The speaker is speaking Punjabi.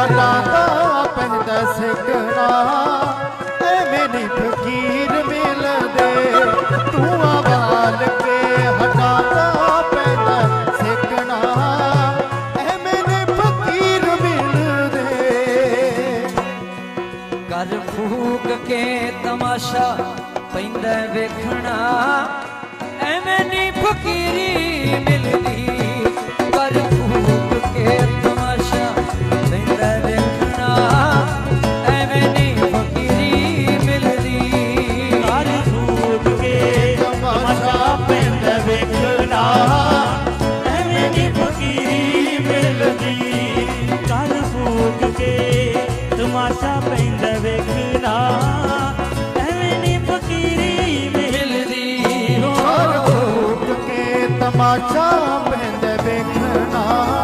ਹਟਾਦਾ ਪੈਂਦਾ ਸਿੱਕਣਾ ਐਵੇਂ ਨਹੀਂ ਫਕੀਰ ਮਿਲਦੇ। ਤੂੰ ਆਵਾਲ ਕੇ ਹਟਾਦਾ ਪੈਂਦਾ ਸਿੱਕਣਾ ਐਵੇਂ ਨਹੀਂ ਫਕੀਰ ਮਿਲਦੇ। ਕਰ ਫੂਕ ਕੇ ਤਮਾਸ਼ਾ ਪੈਂਦਾ ਵੇਖਣਾ, ਐਵੇਂ ਨਹੀਂ ਫਕੀਰੀ ਤਮਾਸ਼ਾ ਪੈਂਦਾ ਵੇਖਣਾ ਐਵੇਂ ਨਹੀਂ ਫਕੀਰੀ ਮਿਲਦੀ ਹੋ ਰੋਕ ਕੇ ਤਮਾਸ਼ਾ ਪੈਂਦਾ ਵੇਖਣਾ।